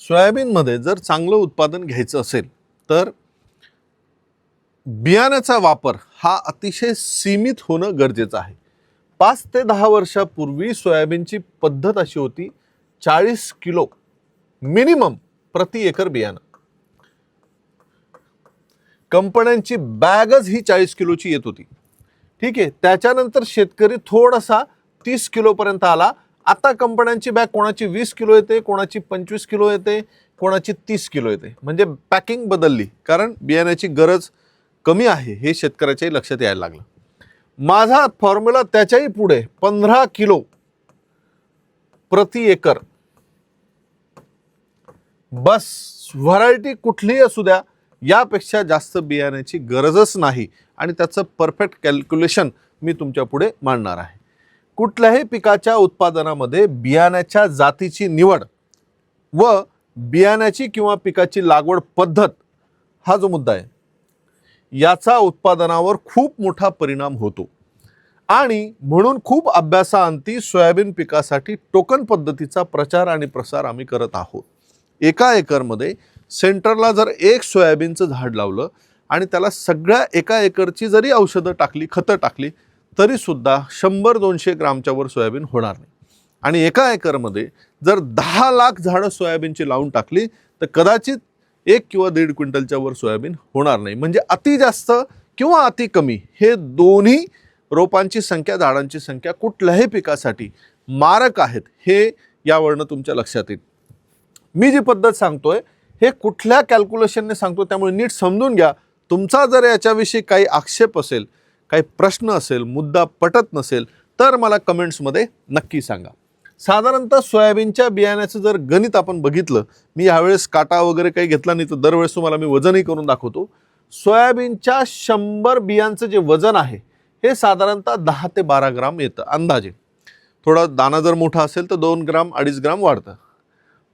सोयाबीनमध्ये जर चांगलं उत्पादन घ्यायचं असेल तर बियाण्याचा वापर हा अतिशय सीमित होणं गरजेचं आहे. पाच ते दहा वर्षापूर्वी सोयाबीनची पद्धत अशी होती चाळीस किलो मिनिमम प्रति एकर बियाणं. कंपन्यांची बॅगच ही चाळीस किलोची येत होती. ठीक आहे त्याच्यानंतर शेतकरी थोडासा तीस किलोपर्यंत आला आता कंपन्यांची बॅग कोणाची वीस किलो येते कोणाची पंचवीस किलो येते कोणाची तीस किलो येते. म्हणजे पॅकिंग बदलली कारण बियाण्याची गरज कमी आहे हे शेतकऱ्याच्याही लक्षात यायला लागलं. माझा फॉर्म्युला त्याच्याही पुढे पंधरा किलो प्रति एकर. बस व्हरायटी कुठलीही असू द्या यापेक्षा जास्त बियाण्याची गरजच नाही. आणि त्याचं परफेक्ट कॅल्क्युलेशन मी तुमच्यापुढे मांडणार आहे. कुठल्याही पिकाच्या उत्पादनामध्ये बियाण्याच्या जातीची निवड व बियाण्याची किंवा पिकाची लागवड पद्धत हा जो मुद्दा आहे याचा उत्पादनावर खूप मोठा परिणाम होतो. आणि म्हणून खूप अभ्यासाअंती सोयाबीन पिकासाठी टोकन पद्धतीचा प्रचार आणि प्रसार आम्ही करत आहोत. एका एकरमध्ये सेंटरला जर एक सोयाबीनचं झाड लावलं आणि त्याला सगळ्या एका एकरची जरी औषधं टाकली खतं टाकली तरीसुद्धा शंभर दोनशे ग्रामच्या वर सोयाबीन होणार नाही. आणि एका एकरमध्ये जर दहा लाख झाडं सोयाबीनची लावून टाकली तर कदाचित एक किंवा दीड क्विंटलच्या वर सोयाबीन होणार नाही. म्हणजे अति जास्त किंवा अति कमी हे दोन्ही रोपांची संख्या झाडांची संख्या कुठल्याही पिकासाठी मारक आहेत हे यावरनं तुमच्या लक्षात येईल. मी जी पद्धत सांगतोय हे कुठल्या कॅल्क्युलेशनने सांगतो त्यामुळे नीट समजून घ्या. तुमचा जर याच्याविषयी काही आक्षेप असेल काही प्रश्न असेल मुद्दा पटत नसेल तर मला कमेंट्समध्ये नक्की सांगा. साधारणतः सोयाबीनच्या बियाण्याचं जर गणित आपण बघितलं मी यावेळेस काटा वगैरे काही घेतला नाही तर दरवेळेस तुम्हाला मी वजनही करून दाखवतो. सोयाबीनच्या शंभर बियांचं जे वजन आहे हे साधारणतः दहा ते बारा ग्राम येतं अंदाजे. थोडा दाना जर मोठा असेल तर दोन ग्राम अडीच ग्राम वाढतं.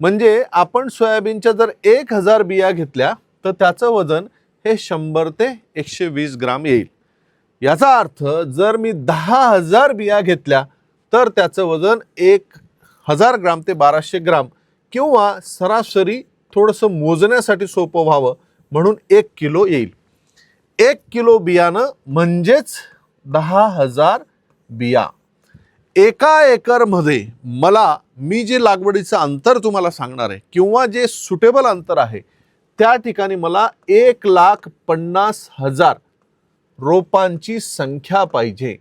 म्हणजे आपण सोयाबीनच्या जर एक हजार बिया घेतल्या तर त्याचं वजन हे शंभर ते एकशे वीस ग्राम येईल. याचा अर्थ जर मी दहा हजार बिया घेतल्या तर त्याचं वजन एक हजार ग्राम ते बाराशे ग्राम किंवा सरासरी थोडंसं मोजण्यासाठी सोपं व्हावं म्हणून एक किलो येईल. एक किलो बियाणं म्हणजेच दहा हजार बिया. एका एकरमध्ये मला मी जे लागवडीचं अंतर तुम्हाला सांगणार आहे किंवा जे सुटेबल अंतर आहे त्या ठिकाणी मला एक लाख पन्नास हजार रोपांची संख्या पाहिजे.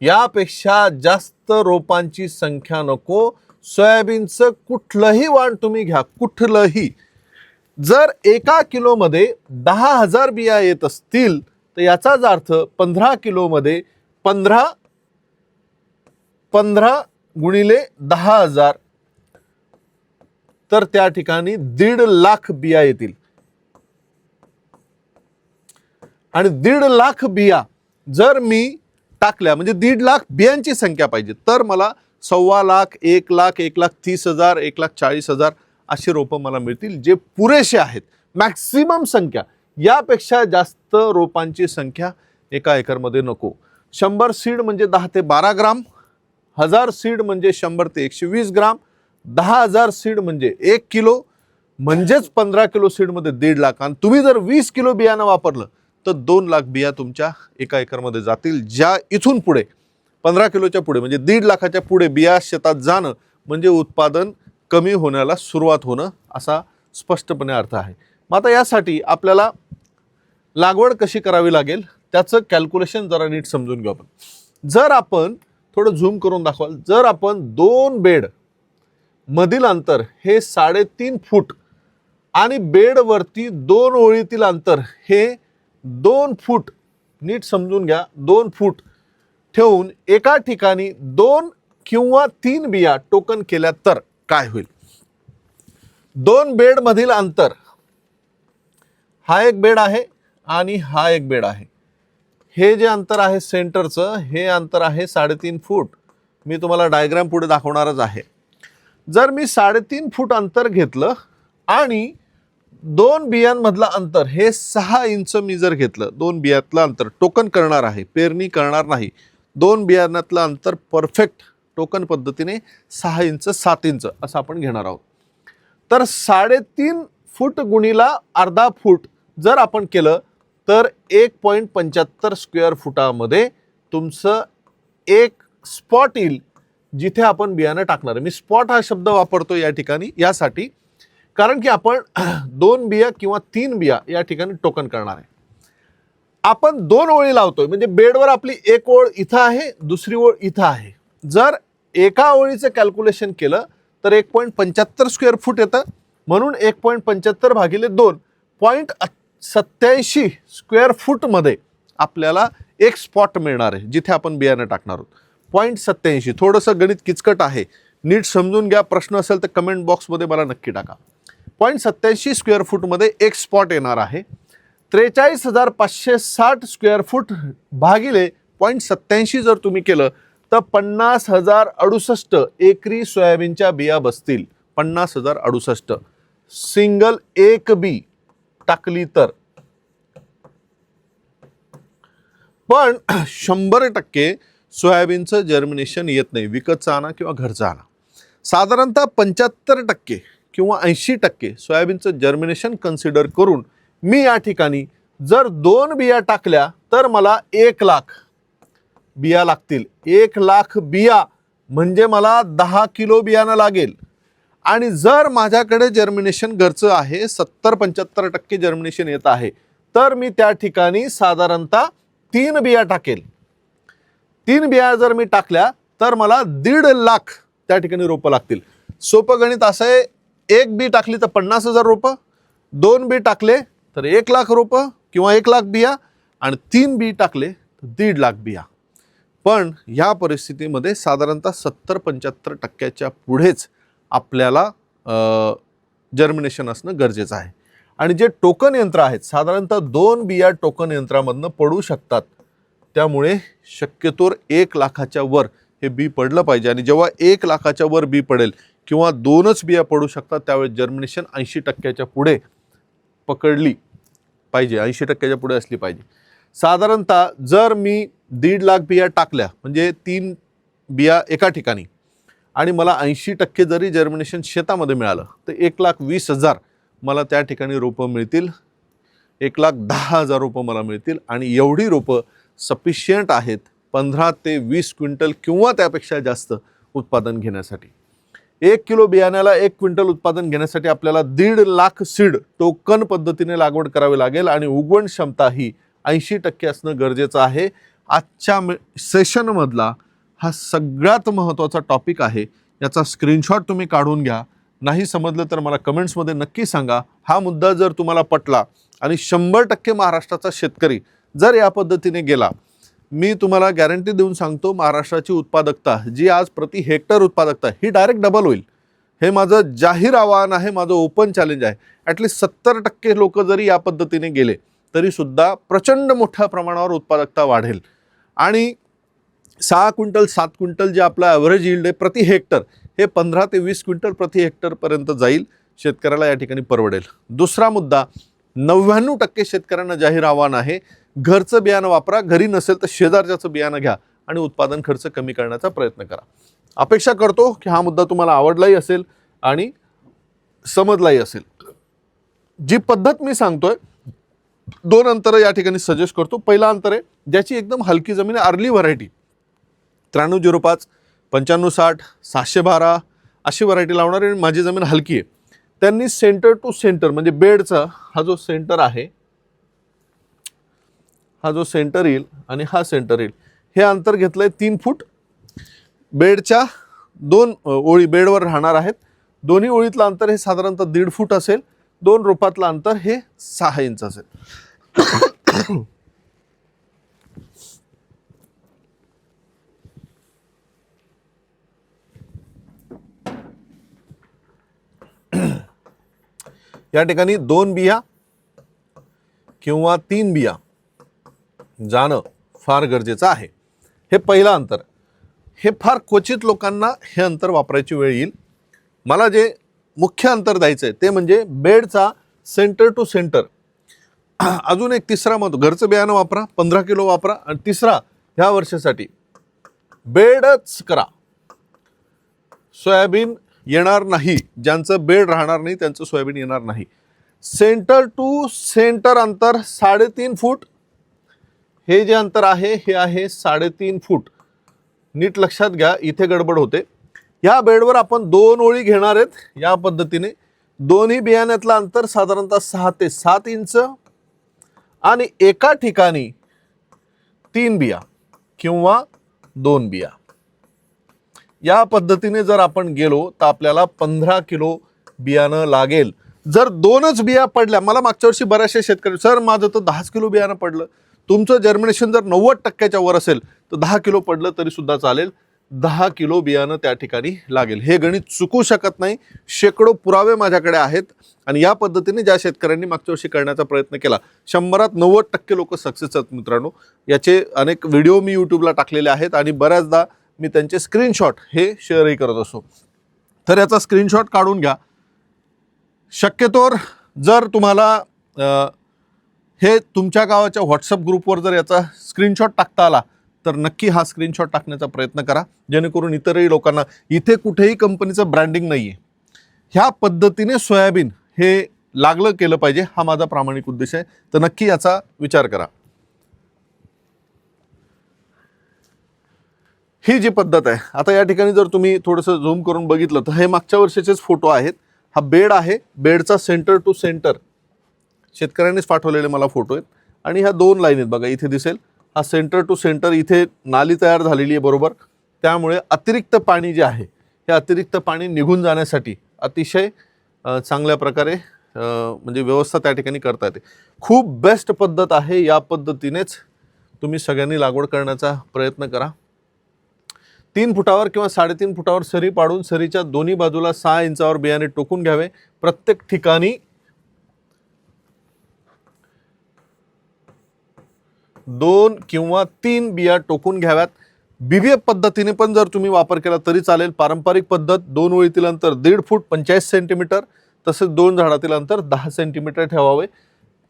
यापेक्षा जास्त रोपांची संख्या नको. सोयाबीनचं कुठलंही वाण तुम्ही घ्या कुठलंही. जर एका किलोमध्ये दहा हजार बिया येत असतील तर याचाच अर्थ पंधरा किलोमध्ये पंधरा पंधरा गुणिले दहा हजार. तर त्या ठिकाणी दीड लाख बिया येतील. आणि दीड लाख बिया जर मी टाकल्या म्हणजे दीड लाख बियांची संख्या पाहिजे तर मला सव्वा लाख एक लाख एक लाख तीस हजार एक लाख चाळीस हजार अशी रोपं मला मिळतील जे पुरेसे आहेत. मॅक्सिमम संख्या. यापेक्षा जास्त रोपांची संख्या एका एकरमध्ये नको. शंभर सीड म्हणजे दहा ते बारा ग्राम हजार सीड म्हणजे शंभर ते एकशे वीस ग्राम दहा हजार सीड म्हणजे एक किलो म्हणजेच पंधरा किलो सीडमध्ये दीड लाख. आणि तुम्ही जर वीस किलो बियाणं वापरलं तर दोन लाख बिया तुमच्या एका एकरमध्ये जातील ज्या इथून पुढे पंधरा किलोच्या पुढे म्हणजे दीड लाखाच्या पुढे बिया शेतात जाणं म्हणजे उत्पादन कमी होण्याला सुरुवात होणं असा स्पष्टपणे अर्थ आहे. मग आता यासाठी आपल्याला लागवड कशी करावी लागेल त्याचं कॅल्क्युलेशन जरा नीट समजून घेऊ आपण. जर आपण थोडं झूम करून दाखवाल जर आपण दोन बेड मधील अंतर हे साडेतीन फूट आणि बेडवरती दोन ओळीतील अंतर हे दोन फूट नीट समजून घ्या दोन फूट ठेवून एका ठिकाणी दोन किंवा तीन बिया टोकन केल्या तर काय होईल? दोन बेडमधील अंतर हा एक बेड आहे आणि हा एक बेड आहे. हे जे अंतर आहे सेंटरचं हे अंतर आहे साडेतीन फूट. मी तुम्हाला डायग्राम पुढे दाखवणारच आहे. जर मी साडेतीन फूट अंतर घेतलं आणि दोन बियांमधलं अंतर हे सहा इंच मी जर घेतलं दोन बियातलं अंतर टोकन करणार आहे पेरणी करणार नाही दोन बियाण्यातलं अंतर परफेक्ट टोकन पद्धतीने सहा इंच सात इंच असं आपण घेणार आहोत. तर साडेतीन फूट गुणीला अर्धा फूट जर आपण केलं तर एक पॉईंट पंच्याहत्तर स्क्वेअर फुटामध्ये तुमचं एक स्पॉट येईल जिथे आपण बियाणं टाकणार आहे. मी स्पॉट हा शब्द वापरतो या ठिकाणी यासाठी. कारण की आपण दोन बिया किंवा तीन बिया या ठिकाणी टोकन करणार आहे. आपण दोन ओळी लावतोय म्हणजे बेडवर आपली एक ओळ इथं आहे दुसरी ओळ इथं आहे. जर एका ओळीचं कॅल्क्युलेशन केलं तर एक पॉईंट पंच्याहत्तर स्क्वेअर फूट येतं. म्हणून एक पॉईंट पंच्याहत्तर भागिले दोन पॉईंट सत्याऐंशी स्क्वेअर फूटमध्ये आपल्याला एक स्पॉट मिळणार आहे जिथे आपण बियाणं टाकणार आहोत. पॉईंट सत्याऐंशी थोडंसं गणित किचकट आहे. नीट समजून घ्या. प्रश्न असेल तर कमेंट बॉक्समध्ये मला नक्की टाका. पॉईंट सत्याऐंशी स्क्वेअर फूटमध्ये एक स्पॉट येणार आहे. त्रेचाळीस हजार पाचशे साठ स्क्वेअर फूट भागिले पॉईंट सत्याऐंशी जर तुम्ही केलं तर पन्नास हजार अडुसष्ट एकरी सोयाबीनच्या बिया बसतील. पन्नास हजार अडुसष्ट. सिंगल एक बी टाकली तर. पण शंभर टक्के सोयाबीनचं जर्मिनेशन येत नाही. विकतचा आणा किंवा घरचा आणा. साधारणतः पंच्याहत्तर टक्के किंवा ऐंशी टक्के सोयाबीनचं जर्मिनेशन कन्सिडर करून मी या ठिकाणी जर दोन बिया टाकल्या तर मला एक लाख बिया लागतील. एक लाख बिया म्हणजे मला दहा किलो बियाणं लागेल. आणि जर माझ्याकडे जर्मिनेशन घरचं आहे सत्तर पंच्याहत्तर टक्के जर्मिनेशन येत आहे तर मी त्या ठिकाणी साधारणतः तीन बिया टाकेल. तीन बिया जर मी टाकल्या तर मला दीड लाख त्या ठिकाणी रोपं लागतील. सोपं गणित असं आहे एक बी टाकली तर पन्नास हजार रोपं दोन बी टाकले तर एक लाख रोपं किंवा एक लाख बिया आणि तीन बी टाकले तर दीड लाख बिया. पण ह्या परिस्थितीमध्ये साधारणतः सत्तर पंच्याहत्तर टक्क्याच्या पुढेच आपल्याला जर्मिनेशन असणं गरजेचं आहे. आणि जे टोकन यंत्र आहेत साधारणतः दोन बिया टोकन यंत्रामधनं पडू शकतात. त्यामुळे शक्यतोर एक लाखाच्या वर हे बी पडलं पाहिजे. आणि जेव्हा एक लाखाच्या वर बी पडेल किंवा दोनच बिया पडू शकतात त्यावेळेस जर्मिनेशन ऐंशी टक्क्याच्या पुढे पकडली पाहिजे. ऐंशी टक्क्याच्या पुढे असली पाहिजे. साधारणतः जर मी दीड लाख बिया टाकल्या म्हणजे तीन बिया एका ठिकाणी आणि मला ऐंशी टक्के जरी जर्मिनेशन शेतामध्ये मिळालं तर एक लाख वीस हजार मला त्या ठिकाणी रोपं मिळतील. एक लाख दहा हजार रोपं मला मिळतील आणि एवढी रोपं सफिशियंट आहेत पंधरा ते वीस क्विंटल किंवा त्यापेक्षा जास्त उत्पादन घेण्यासाठी. एक किलो बियाण्याला एक क्विंटल उत्पादन घेण्यासाठी आपल्याला दीड लाख सीड टोकन पद्धतीने लागवड करावी लागेल आणि उगवण क्षमता ही ऐंशी टक्के असणं गरजेचं आहे. आजच्या सेशनमधला हा सगळ्यात महत्त्वाचा टॉपिक आहे. याचा स्क्रीनशॉट तुम्ही काढून घ्या. नाही समजलं तर मला कमेंट्समध्ये नक्की सांगा. हा मुद्दा जर तुम्हाला पटला आणि शंभर टक्के महाराष्ट्राचा शेतकरी जर या पद्धतीने गेला मी तुम्हाला गॅरंटी देऊन सांगतो महाराष्ट्राची उत्पादकता जी आज प्रति हेक्टर उत्पादकता ही डायरेक्ट डबल होईल. हे माझं जाहीर आव्हान आहे माझं ओपन चॅलेंज आहे. ॲटलिस्ट सत्तर टक्के लोक जरी या पद्धतीने गेले तरीसुद्धा प्रचंड मोठ्या प्रमाणावर उत्पादकता वाढेल. आणि सहा क्विंटल सात क्विंटल जे आपलं ॲव्हरेज यील्ड आहे प्रति हेक्टर हे पंधरा ते वीस क्विंटल प्रति हेक्टरपर्यंत जाईल शेतकऱ्याला या ठिकाणी परवडेल. दुसरा मुद्दा नव्याण्णव टक्के शेतकऱ्यांना जाहीर आव्हान आहे घरचं बियाणं वापरा. घरी नसेल तर शेजारच्याचं बियाणं घ्या आणि उत्पादन खर्च कमी करण्याचा प्रयत्न करा. अपेक्षा करतो की हा मुद्दा तुम्हाला आवडलाही असेल आणि समजलाही असेल. जी पद्धत मी सांगतोय दोन अंतर या ठिकाणी सजेस्ट करतो. पहिला अंतर आहे ज्याची एकदम हलकी जमीन आहे अर्ली व्हरायटी त्र्याण्णव झिरो पाच पंच्याण्णव साठ सहाशे बारा अशी व्हरायटी लावणार आणि माझी जमीन हलकी आहे. त्यांनी सेंटर टू सेंटर म्हणजे बेडचा हा जो सेंटर आहे हा जो सेंटर येईल आणि हा सेंटर येईल. हे अंतर घेतलं आहे तीन फूट. बेडच्या दोन ओळी बेडवर राहणार आहेत. दोन्ही ओळीतलं अंतर हे साधारणतः दीड फूट असेल. दोन रोपातलं अंतर हे सहा इंच असेल. या ठिकाणी दोन बिया किंवा तीन बिया जाणं फार गरजेचं आहे. हे पहिलं अंतर. हे फार क्वचित लोकांना हे अंतर वापरायची वेळ येईल. मला जे मुख्य अंतर द्यायचं आहे ते म्हणजे बेडचा सेंटर टू सेंटर अजून एक तिसरा मत घरचं बियाणं वापरा पंधरा किलो वापरा आणि तिसरा ह्या वर्षासाठी बेडच करा. सोयाबीन येणार नाही ज्यांचं बेड राहणार नाही त्यांचं सोयाबीन येणार नाही. सेंटर टू सेंटर अंतर साडेतीन फूट हे जे अंतर आहे हे आहे साडेतीन फूट. नीट लक्षात घ्या इथे गडबड होते. या बेडवर आपण दोन ओळी घेणार आहेत या पद्धतीने. दोन्ही बियाण्यातलं अंतर साधारणतः सहा ते सात इंच आणि एका ठिकाणी तीन बिया किंवा दोन बिया. या पद्धतीने जर आपण गेलो तर आपल्याला पंधरा किलो बियाणं लागेल. जर दोनच बिया पडल्या मला मागच्या वर्षी बऱ्याचशा शेतकरी सर माझं तर दहाच किलो बियाणं पडलं. तुमचं जर्मिनेशन जर नव्वद टक्क्याच्या वर असेल तर दहा किलो पडलं तरी सुद्धा चालेल. दहा किलो बियाणं त्या ठिकाणी लागेल. हे गणित चुकू शकत नाही. शेकडो पुरावे माझ्याकडे आहेत आणि या पद्धतीने ज्या शेतकऱ्यांनी मागच्या वर्षी करण्याचा प्रयत्न केला शंभरात नव्वद टक्के लोक सक्सेस आहेत मित्रांनो. याचे अनेक व्हिडिओ मी यूट्यूबला टाकलेले आहेत आणि बऱ्याचदा मी त्यांचे स्क्रीनशॉट हे शेअरही करत असतो. तर याचा स्क्रीनशॉट काढून घ्या. शक्यतोवर जर तुम्हाला हे तुमच्या गावाच्या व्हॉट्सअप ग्रुपवर जर याचा स्क्रीनशॉट टाकता आला तर नक्की हा स्क्रीनशॉट टाकण्याचा प्रयत्न करा. जेणेकरून इतरही लोकांना इथे कुठेही कंपनीचं ब्रँडिंग नाही आहे ह्या पद्धतीने सोयाबीन हे लागलं केलं पाहिजे हा माझा प्रामाणिक उद्देश आहे. तर नक्की याचा विचार करा. ही जी पद्धत आहे आता या ठिकाणी जर तुम्ही थोडंसं झूम करून बघितलं तर हे मागच्या वर्षाचेच फोटो आहेत. हा बेड आहे बेडचा सेंटर टू सेंटर शेतकऱ्यांनीच पाठवलेले मला फोटो आहेत. आणि ह्या दोन लाईन आहेत बघा इथे दिसेल. हा सेंटर टू सेंटर इथे नाली तयार झालेली आहे बरोबर. त्यामुळे अतिरिक्त पाणी जे आहे हे अतिरिक्त पाणी निघून जाण्यासाठी अतिशय चांगल्या प्रकारे म्हणजे व्यवस्था त्या ठिकाणी करता येते. खूप बेस्ट पद्धत आहे या पद्धतीनेच तुम्ही सगळ्यांनी लागवड करण्याचा प्रयत्न करा. तीन फुटावर किंवा साडेतीन फुटावर सरी पाडून सरीच्या दोन्ही बाजूला सहा इंचावर बियाणे टोकून घ्यावे. प्रत्येक ठिकाणी दोन किंवा तीन बिया टोकून घ्याव्यात. बीबीएफ पद्धतीने पण जर तुम्ही वापर केला तरी चालेल. पारंपरिक पद्धत दोन ओळीतील अंतर दीड फूट पंचेचाळीस सेंटीमीटर तसेच दोन झाडातील अंतर दहा सेंटीमीटर ठेवावे.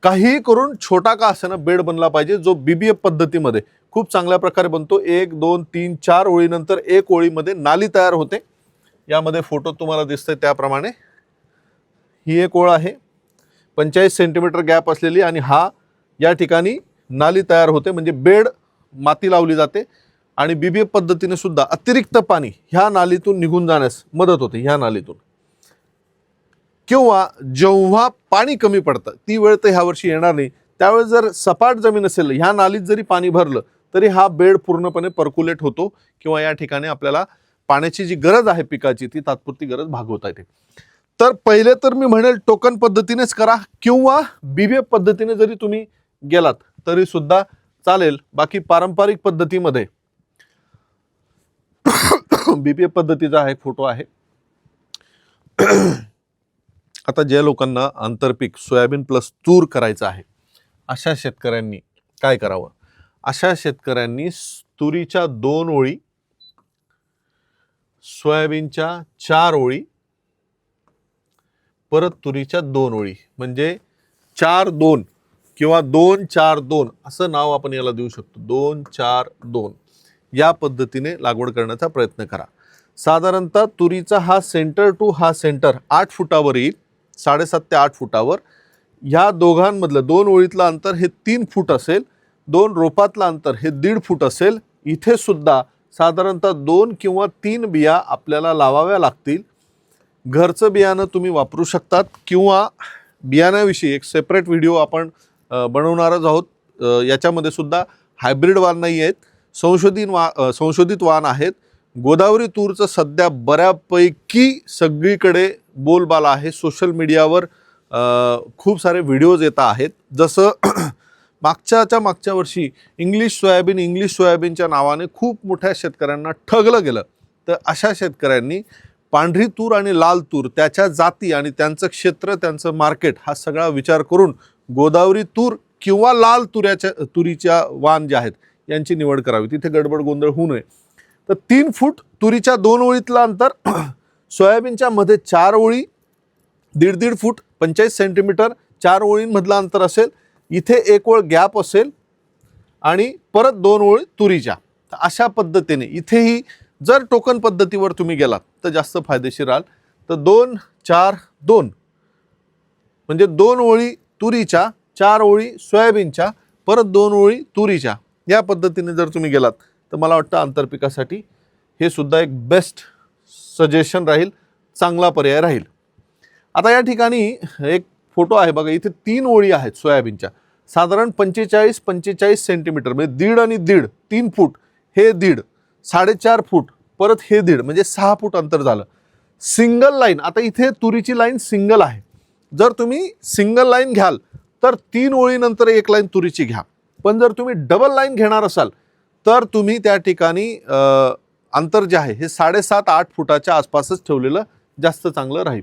काहीही करून छोटा का असेना बेड बनला पाहिजे जो बीबीएफ पद्धतीमध्ये खूप चांगल्या प्रकारे बनतो. एक दोन तीन चार ओळीनंतर एक ओळीमध्ये नाली तयार होते. यामध्ये फोटो तुम्हाला दिसतंय त्याप्रमाणे. ही एक ओळ आहे. पंचेचाळीस सेंटीमीटर गॅप असलेली आणि हा या ठिकाणी नाली तयार होते म्हणजे बेड माती लावली जाते आणि बीबीएफ पद्धतीने सुद्धा अतिरिक्त पाणी ह्या नालीतून निघून जाण्यास मदत होते ह्या नालीतून. किंवा जेव्हा पाणी कमी पडतं ती वेळ तर ह्या वर्षी येणार नाही. त्यावेळेस जर सपाट जमीन असेल ह्या नालीत जरी पाणी भरलं तरी हा बेड पूर्णपणे पर्क्युलेट होतो किंवा या ठिकाणी आपल्याला पाण्याची जी गरज आहे पिकाची ती तात्पुरती गरज भागवता येते. तर पहिले तर मी म्हणेल टोकन पद्धतीनेच करा किंवा बीबीएफ पद्धतीने जरी तुम्ही गेलात तरी सुद्धा चालेल. बाकी पारंपरिक पद्धतीमध्ये बीबीएफ पद्धतीचा हा एक फोटो आहे. आता ज्या लोकांना आंतरपीक सोयाबीन प्लस तूर करायचं आहे अशा शेतकऱ्यांनी काय करावं? अशा शेतकऱ्यांनी तुरीच्या दोन ओळी सोयाबीनच्या चार ओळी परत तुरीच्या दोन ओळी. म्हणजे चार दोन. किंवा दोन चार दोन असं नाव आपण याला देऊ शकतो. दोन चार दोन. या पद्धतीने लागवड करण्याचा प्रयत्न करा. साधारणतः तुरीचा हा सेंटर टू हा सेंटर आठ फुटावर येईल साडेसात ते आठ फुटावर. ह्या दोघांमधलं दोन ओळीतलं अंतर हे तीन फूट असेल दोन रोपातलं अंतर हे दीड फूट असेल. इथे सुद्धा साधारणतः दोन किंवा तीन बिया आपल्याला लावाव्या लागतील. घरचं बियाणं तुम्ही वापरू शकतात किंवा बियाण्याविषयी एक सेपरेट व्हिडिओ आपण बनवणारच आहोत. याच्यामध्ये सुद्धा हायब्रिड वाण नाही आहेत. संशोधित वा संशोधित वाण आहेत. गोदावरी तूरचं सध्या बऱ्यापैकी सगळीकडे बोलबाला आहे. सोशल मीडियावर खूप सारे व्हिडिओज येत आहेत. जसं मागच्याच्या मागच्या वर्षी इंग्लिश सोयाबीन इंग्लिश सोयाबीनच्या नावाने खूप मोठ्या शेतकऱ्यांना ठगलं गेलं. तर अशा शेतकऱ्यांनी पांढरी तूर आणि लाल तूर त्याच्या जाती आणि त्यांचं क्षेत्र त्यांचं मार्केट हा सगळा विचार करून गोदावरी तूर किंवा लाल तुऱ्याच्या तुरीच्या वाण ज्या आहेत यांची निवड करावी. तिथे गडबड गोंधळ होऊ नये. तर तीन फूट तुरीच्या दोन ओळीतलं अंतर सोयाबीनच्या मध्ये चार ओळी दीड दीड फूट पंचेचाळीस सेंटीमीटर चार ओळींमधलं अंतर असेल. इथे एक ओळ गॅप असेल आणि परत दोन ओळी तुरीच्या. तर अशा पद्धतीने इथेही जर टोकन पद्धतीवर तुम्ही गेलात तर जास्त फायदेशीर राहाल. तर दोन चार दोन. म्हणजे दोन ओळी तुरीच्या चार ओळी सोयाबीनच्या परत दोन ओळी तुरीच्या. या पद्धतीने जर तुम्ही गेलात तर मला वाटतं आंतरपिकासाठी हे सुद्धा एक बेस्ट सजेशन राहील चांगला पर्याय राहील. आता या ठिकाणी एक फोटो आहे बघा इथे तीन ओळी आहेत सोयाबीनच्या. साधारण पंचेचाळीस पंचेचाळीस सेंटीमीटर म्हणजे दीड आणि दीड तीन फूट हे दीड साडेचार फूट परत हे दीड म्हणजे सहा फूट अंतर झालं. सिंगल लाईन आता इथे तुरीची लाईन सिंगल आहे. जर तुम्ही सिंगल लाईन घ्याल तर तीन ओळीनंतर एक लाईन तुरीची घ्या. पण जर तुम्ही डबल लाईन घेणार असाल तर तुम्ही त्या ठिकाणी अंतर जे आहे हे साडेसात आठ फुटाच्या आसपासच ठेवलेलं जास्त चांगलं राहील.